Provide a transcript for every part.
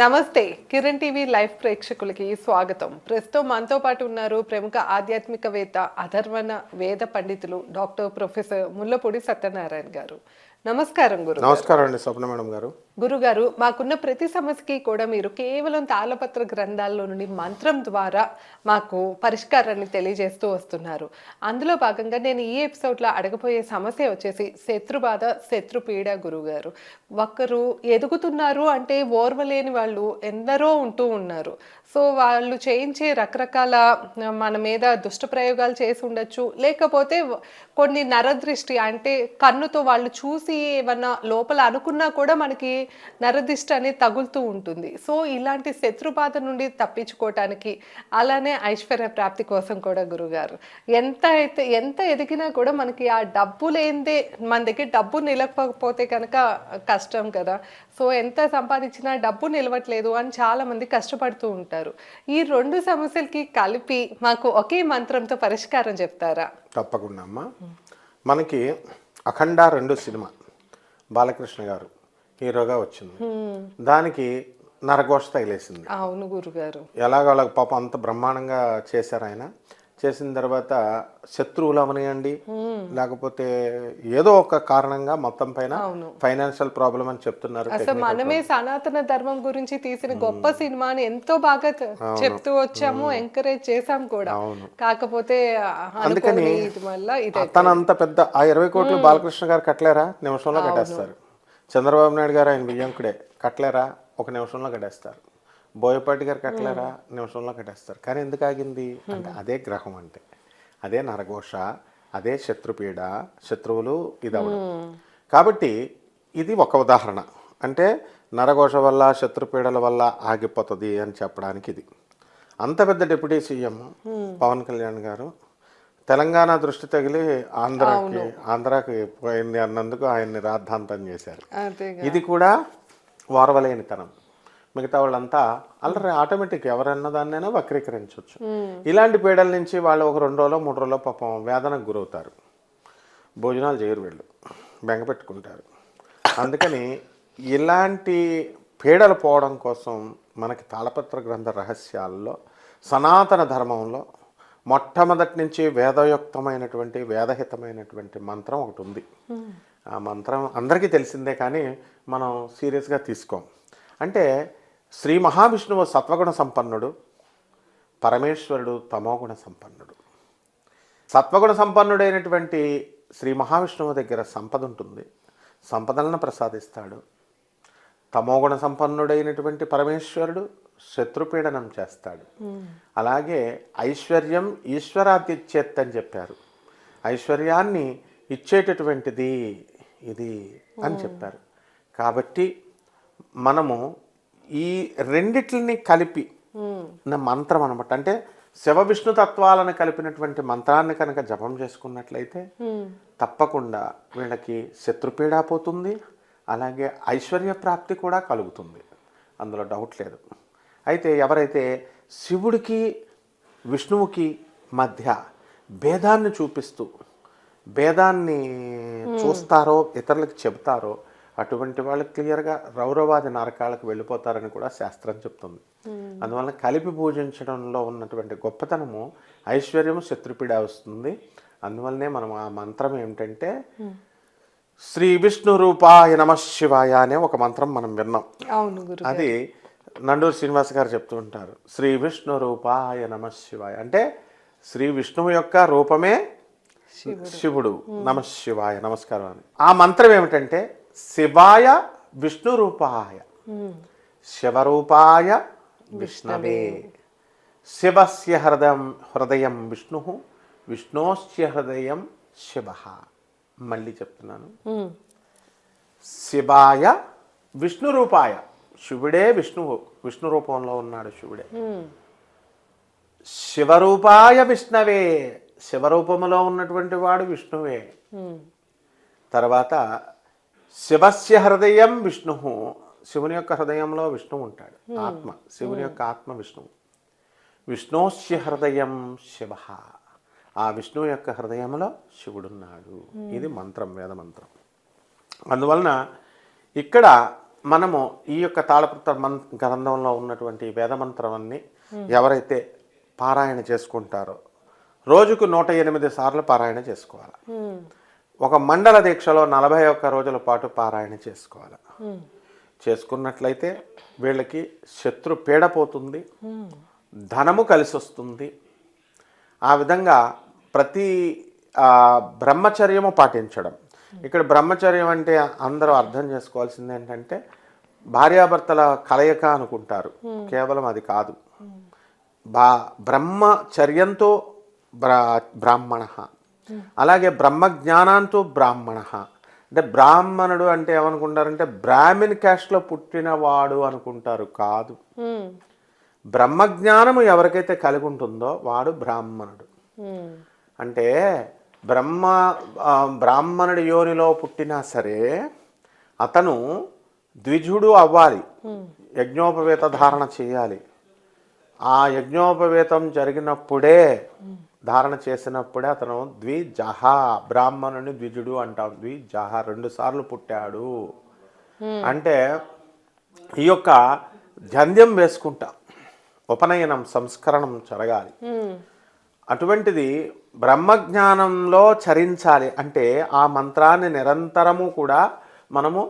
నమస్తే. Kiran TV live ప్రేక్షకులకి స్వాగతం. ప్రస్తుతం మనతో పాటు ఉన్నారు ప్రముఖ ఆధ్యాత్మికవేత్త అధర్వణ వేద పండితులు డాక్టర్ ప్రొఫెసర్ ముల్లపూడి సత్యనారాయణ గారు. నమస్కారం గురు నమస్కారం అండి స్వప్న మేడం గారు. గురుగారు మాకున్న ప్రతి సమస్యకి కూడా మీరు కేవలం తాళపత్ర గ్రంథాల్లో నుండి మంత్రం ద్వారా మాకు పరిష్కారాన్ని తెలియజేస్తూ వస్తున్నారు. అందులో భాగంగా నేను ఈ ఎపిసోడ్లో అడగబోయే సమస్య వచ్చేసి శత్రుబాధ శత్రుపీడ గురుగారు. ఒకరు ఎదుగుతున్నారు అంటే ఓర్వలేని వాళ్ళు ఎందరో ఉంటూ ఉన్నారు. సో వాళ్ళు చేయించే రకరకాల మన మీద దుష్ట ప్రయోగాలు చేసి ఉండొచ్చు. లేకపోతే కొన్ని నరదృష్టి అంటే కన్నుతో వాళ్ళు చూసి ఏమన్నా లోపల అనుకున్నా కూడా మనకి నరదృష్టి అనేది తగులుతూ ఉంటుంది. సో ఇలాంటి శత్రుబాధ నుండి తప్పించుకోవటానికి అలానే ఐశ్వర్య ప్రాప్తి కోసం కూడా గురుగారు. ఎంత అయితే ఎంత ఎదిగినా కూడా మనకి ఆ డబ్బు లేనిదే మన దగ్గర డబ్బు నిలకపోతే కనుక కష్టం కదా. సో ఎంత సంపాదించినా డబ్బు నిలవట్లేదు అని చాలా మంది కష్టపడుతూ ఉంటారు. ఈ రెండు సమస్యలకి కలిపి మాకు ఒకే మంత్రంతో పరిష్కారం చెప్తారా? తప్పకుండా అమ్మా. మనకి అఖండ రెండు సినిమా బాలకృష్ణ గారు హీరోగా వచ్చింది. దానికి నరఘోష తగిలేసింది. అవును గురుగారు. ఎలాగ వాళ్ళకి పాపం అంత బ్రహ్మాండంగా చేశారు ఆయన. చేసిన తర్వాత శత్రువులు అవనియండి. లేకపోతే ఏదో ఒక కారణంగా మొత్తం పైన. ఫైనాన్షియల్ ప్రాబ్లం అని చెప్తున్నారు అసలు మనమే సనాతన ధర్మం గురించి తీసిన గొప్ప సినిమాని ఎంతో బాగా చెప్తూ వచ్చాము ఎంకరేజ్ చేసాం కూడా. కాకపోతే ఇది తనంత పెద్ద ఆ ఇరవై కోట్లు బాలకృష్ణ గారు కట్టలేరా? నిమిషంలో కట్టేస్తారు. చంద్రబాబు నాయుడు గారు ఆయన బియ్యంకుడే కట్టలేరా? ఒక నిమిషంలో కట్టేస్తారు. బోయపాటి గారు కట్టలేరా? నిమిషంలో కట్టేస్తారు. కానీ ఎందుకు ఆగింది? అంటే అదే గ్రహం అంటే. అదే నరఘోష అదే శత్రుపీడ శత్రువులు ఇదవడం. కాబట్టి ఇది ఒక ఉదాహరణ. అంటే నరఘోష వల్ల శత్రుపీడల వల్ల ఆగిపోతుంది అని చెప్పడానికి ఇది. అంత పెద్ద డిప్యూటీ సీఎం పవన్ కళ్యాణ్ గారు తెలంగాణ దృష్టి తగిలి ఆంధ్రాకి ఆంధ్రాకి పోయింది అన్నందుకు ఆయన్ని రాద్ధాంతం చేశారు. ఇది కూడా ఓర్వలేనితనం మిగతా వాళ్ళంతా అల్లరి ఆటోమేటిక్ ఎవరన్న దాన్నైనా వక్రీకరించవచ్చు ఇలాంటి పీడల నుంచి వాళ్ళు ఒక రెండు రోజులు మూడు రోజులు పాపం వేదనకు గురవుతారు. భోజనాలు చేయరు వీళ్ళు. బెంగ పెట్టుకుంటారు. అందుకని ఇలాంటి పీడలు పోవడం కోసం మనకి తాళపత్ర గ్రంథ రహస్యాల్లో సనాతన ధర్మంలో మొట్టమొదటి నుంచి వేదయుక్తమైనటువంటి వేదహితమైనటువంటి మంత్రం ఒకటి ఉంది. ఆ మంత్రం అందరికీ తెలిసిందే కానీ మనం సీరియస్గా తీసుకోం. అంటే శ్రీ మహావిష్ణువు సత్వగుణ సంపన్నుడు పరమేశ్వరుడు తమోగుణ సంపన్నుడు. సత్వగుణ సంపన్నుడైనటువంటి శ్రీ మహావిష్ణువు దగ్గర సంపద ఉంటుంది. సంపదలను ప్రసాదిస్తాడు. తమోగుణ సంపన్నుడైనటువంటి పరమేశ్వరుడు శత్రుపీడనం చేస్తాడు. అలాగే ఐశ్వర్యం ఈశ్వరాతిచ్చేత్ అని చెప్పారు. ఐశ్వర్యాన్ని ఇచ్చేటటువంటిది ఇది అని చెప్పారు. కాబట్టి మనము ఈ రెండిట్లని కలిపి నా మంత్రం అనమాట అంటే శివ విష్ణు తత్వాలను కలిపినటువంటి మంత్రాన్ని కనుక జపం చేసుకున్నట్లయితే తప్పకుండా వీళ్ళకి శత్రుపీడ పోతుంది అలాగే ఐశ్వర్య ప్రాప్తి కూడా కలుగుతుంది. అందులో డౌట్ లేదు. అయితే ఎవరైతే శివుడికి విష్ణువుకి మధ్య భేదాన్ని చూపిస్తూ భేదాన్ని చూస్తారో ఇతరులకు చెబుతారో అటువంటి వాళ్ళు క్లియర్గా రౌరవాది నరకాలకు వెళ్ళిపోతారని కూడా శాస్త్రం చెప్తుంది. అందువల్ల కలిపి పూజించడంలో ఉన్నటువంటి గొప్పతనము ఐశ్వర్యము శత్రుపీడ వస్తుంది. అందువల్లనే మనం ఆ మంత్రం ఏమిటంటే శ్రీ విష్ణు రూపాయ నమ శివాయ అనే ఒక మంత్రం మనం విన్నాం. అది నండూరు శ్రీనివాస్ గారు చెప్తూ ఉంటారు. శ్రీ విష్ణు రూపాయ నమ శివాయ. అంటే శ్రీ విష్ణువు యొక్క రూపమే శివుడు. నమ శివాయ. నమస్కారం అని. ఆ మంత్రం ఏమిటంటే శివాయ విష్ణు రూపాయ శివరూపాయ విష్ణవే. శివస్య హృదయం హృదయం విష్ణు విష్ణోస్య హృదయం శివ. మళ్ళీ చెప్తున్నాను. శివాయ విష్ణు రూపాయ శివుడే విష్ణువు విష్ణు రూపంలో ఉన్నాడు శివుడే. శివరూపాయ విష్ణవే. శివరూపములో ఉన్నటువంటి వాడు విష్ణువే. తర్వాత శివస్య హృదయం విష్ణు. శివుని యొక్క హృదయంలో విష్ణువు ఉంటాడు. ఆత్మ. శివుని యొక్క ఆత్మ విష్ణువు. విష్ణోస్య హృదయం శివ. ఆ విష్ణువు యొక్క హృదయంలో శివుడున్నాడు. ఇది మంత్రం వేద మంత్రం. అందువలన ఇక్కడ మనము ఈ యొక్క తాళపత్ర మం గ్రంథంలో ఉన్నటువంటి వేదమంత్రాన్ని ఎవరైతే పారాయణ చేసుకుంటారో రోజుకు నూట ఎనిమిది సార్లు పారాయణ చేసుకోవాలి. ఒక మండల దీక్షలో నలభై ఒక్క రోజుల పాటు పారాయణ చేసుకోవాలి. చేసుకున్నట్లయితే వీళ్ళకి శత్రు పీడ పోతుంది ధనము కలిసి వస్తుంది. ఆ విధంగా ప్రతి బ్రహ్మచర్యము పాటించడం. ఇక్కడ బ్రహ్మచర్యం అంటే అందరూ అర్థం చేసుకోవాల్సింది ఏంటంటే భార్యాభర్తల కలయిక అనుకుంటారు. కేవలం అది కాదు. బా బ్రహ్మచర్యంతో బ్రా బ్రాహ్మణ అలాగే బ్రహ్మజ్ఞానంతో బ్రాహ్మణ. అంటే బ్రాహ్మణుడు అంటే ఏమనుకుంటారంటే బ్రాహ్మిన్ క్యాస్ట్లో పుట్టినవాడు అనుకుంటారు కాదు. బ్రహ్మజ్ఞానము ఎవరికైతే కలిగి ఉంటుందో వాడు బ్రాహ్మణుడు. అంటే బ్రహ్మ బ్రాహ్మణుడి యోనిలో పుట్టినా సరే అతను ద్విజుడు అవ్వాలి. యజ్ఞోపవేత ధారణ చేయాలి. ఆ యజ్ఞోపవేతం జరిగినప్పుడే ధారణ చేసినప్పుడే అతను ద్విజహ బ్రాహ్మణుని ద్విజుడు అంటాం ద్విజహ రెండు సార్లు పుట్టాడు. అంటే ఈ యొక్క జంధ్యం వేసుకుంటా ఉపనయనం సంస్కరణం జరగాలి. అటువంటిది బ్రహ్మజ్ఞానంలో చరించాలి. అంటే ఆ మంత్రాన్ని నిరంతరము కూడా మనము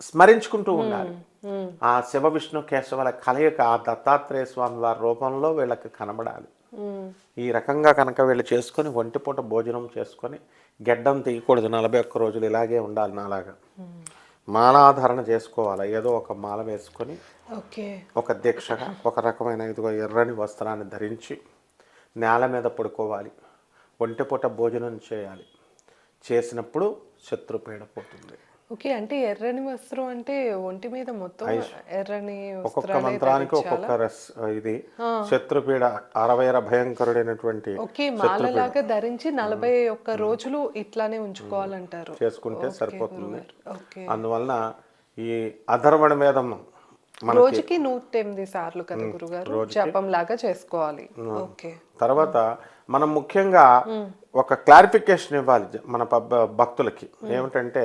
స్మరించుకుంటూ ఉండాలి. ఆ శివ విష్ణు కేశవుల కలయిక ఆ దత్తాత్రేయ స్వామి వారి రూపంలో వీళ్ళకి కనబడాలి. ఈ రకంగా కనుక వీళ్ళు చేసుకొని ఒంటిపూట భోజనం చేసుకొని గెడ్డం తీయకూడదు. నలభై ఒక్క రోజులు ఇలాగే ఉండాలి నాలాగా. మాలాధారణ చేసుకోవాలి. ఏదో ఒక మాల వేసుకొని ఒక దీక్షగా ఒక రకమైన ఇదిగో ఎర్రని వస్త్రాన్ని ధరించి నేల మీద పడుకోవాలి. ఒంటిపూట భోజనం చేయాలి. చేసినప్పుడు శత్రుపీడ పోతుంది. ఓకే అంటే ఎర్రని వస్త్రం అంటే ఒంటి మీద మొత్తం ఎర్రని ఒక్కొక్క మంత్రానికి? ఒక్కొక్క రస్ ఇది. శత్రుపీడ అరవైర భయంకరుడైనటువంటి ఓకే మాలలాగా ధరించి నలభై ఒక్క రోజులు ఇట్లానే ఉంచుకోవాలంటారు. చేసుకుంటే సరిపోతుంది. అందువలన ఈ అధర్వణ మన రోజుకి నూట ఎనిమిది సార్లు కదా గురుగారు? జపం లాగా చేసుకోవాలి. ఓకే. తర్వాత మనం ముఖ్యంగా ఒక క్లారిఫికేషన్ ఇవ్వాలి మన భక్తులకి. ఏమిటంటే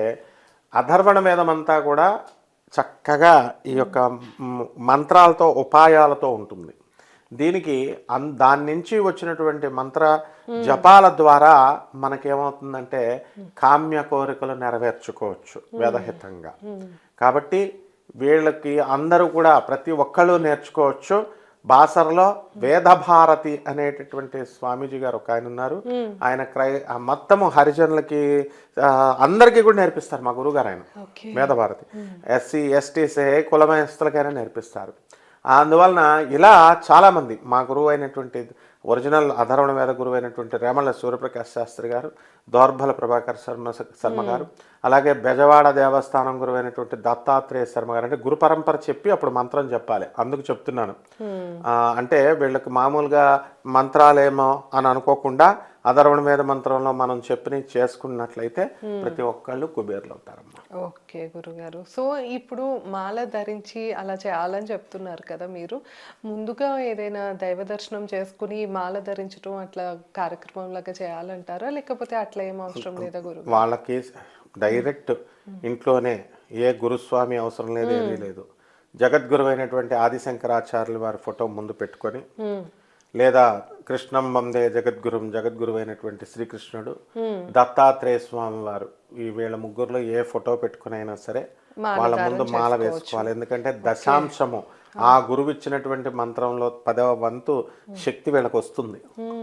అధర్వణ వేదం అంతా కూడా చక్కగా ఈ యొక్క మంత్రాలతో ఉపాయాలతో ఉంటుంది. దీనికి అన్ దాని నుంచి వచ్చినటువంటి మంత్ర జపాల ద్వారా మనకేమవుతుందంటే కామ్య కోరికలు నెరవేర్చుకోవచ్చు వేదహితంగా. కాబట్టి వీళ్ళకి అందరూ కూడా ప్రతి ఒక్కళ్ళు నేర్చుకోవచ్చు. బాసరలో వేదభారతి అనేటటువంటి స్వామీజీ గారు ఒక ఆయన ఉన్నారు. ఆయన క్రై మొత్తము హరిజనులకి అందరికీ కూడా నేర్పిస్తారు మా గురువు గారు ఆయన. వేదభారతి. ఎస్సీ ఎస్టీస్ కులమస్తులకైనా నేర్పిస్తారు. అందువలన ఇలా చాలామంది మా గురువు అయినటువంటి ఒరిజినల్ అధర్వణ వేద గురువు అయినటువంటి రేమళ్ళ సూర్యప్రకాష్ శాస్త్రి గారు దౌర్బల ప్రభాకర్ శర్మ శర్మ గారు అలాగే బెజవాడ దేవస్థానం గురువు అయినటువంటి దత్తాత్రేయ శర్మ గారు. అంటే గురు పరంపర చెప్పి అప్పుడు మంత్రం చెప్పాలి. అందుకు చెప్తున్నాను. ఆ, అంటే వీళ్ళకి మామూలుగా మంత్రాలేమో అని అనుకోకుండా అధర్వణ వేద మంత్రంలో మనం చెప్పిన చేసుకున్నట్లయితే ప్రతి ఒక్కళ్ళు కుబేర్లు అవుతారమ్మా. ఓకే గురుగారు. సో ఇప్పుడు మాల ధరించి అలా చేయాలని చెప్తున్నారు కదా మీరు. ముందుగా ఏదైనా దైవ దర్శనం చేసుకుని మాల ధరించడం అట్లా కార్యక్రమం లాగా చేయాలంటారా? లేకపోతే అట్లా ఏం అవసరం లేదా గురు వాళ్ళకి డైరెక్ట్ ఇంట్లోనే ఏ గురుస్వామి అవసరం లేదు ఏమీ లేదు. జగద్గురు అయినటువంటి ఆదిశంకరాచార్యులు వారి ఫోటో ముందు పెట్టుకొని లేదా కృష్ణం వందే జగద్గురుం జగద్గురు అయినటువంటి శ్రీకృష్ణుడు దత్తాత్రేయ స్వామి వారు ఈ వీళ్ళ ముగ్గురులో ఏ ఫోటో పెట్టుకుని అయినా సరే వాళ్ళ ముందు మాల వేసుకోవాలి. ఎందుకంటే దశాంశము ఆ. గురువు ఇచ్చినటువంటి మంత్రంలో పదవ వంతు శక్తి వీళ్ళకి వస్తుంది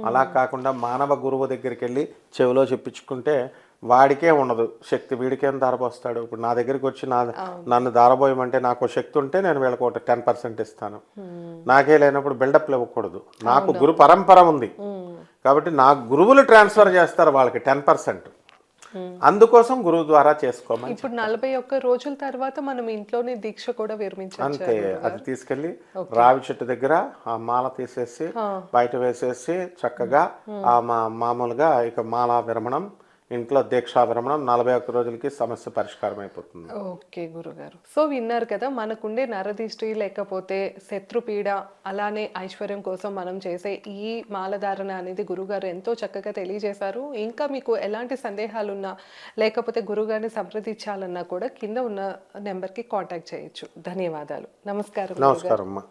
అలా కాకుండా మానవ గురువు దగ్గరికి వెళ్ళి చెవిలో చెప్పించుకుంటే వాడికే ఉండదు. శక్తి వీడికేం దారపోస్తాడు ఇప్పుడు నా దగ్గరికి వచ్చి నా నన్ను దారబోయమంటే నాకు శక్తి ఉంటే నేను వీళ్ళకి ఒకటి టెన్ పర్సెంట్ ఇస్తాను. నాకే లేనప్పుడు బిల్డప్ ఇవ్వకూడదు నాకు గురు పరంపర ఉంది. కాబట్టి నా గురువులు ట్రాన్స్ఫర్ చేస్తారు వాళ్ళకి టెన్ పర్సెంట్. అందుకోసం గురువు ద్వారా చేసుకోమని ఇప్పుడు నలభై ఒక్క రోజుల తర్వాత మనం ఇంట్లోనే దీక్ష కూడా విరమించవచ్చు అంతే. అది తీసుకెళ్ళి రావి చెట్టు దగ్గర ఆ మాల తీసేసి బయట వేసేసి చక్కగా ఆ మా మామూలుగా ఇక మాల విరమణం ఇంట్లో దీక్షాభ్రమణం నలభై ఒక్క రోజులకి సమస్య పరిష్కారం అయిపోతుంది. ఓకే గురుగారు. సో విన్నారు కదా మనకుండే నరదిష్టి లేకపోతే శత్రుపీడ అలానే ఐశ్వర్యం కోసం మనం చేసే ఈ మాలధారణ అనేది గురుగారు ఎంతో చక్కగా తెలియజేశారు. ఇంకా మీకు ఎలాంటి సందేహాలున్నా లేకపోతే గురుగారిని సంప్రదించాలన్నా కూడా కింద ఉన్న నెంబర్కి కాంటాక్ట్ చేయొచ్చు. ధన్యవాదాలు. నమస్కారం. నమస్కారం అమ్మా.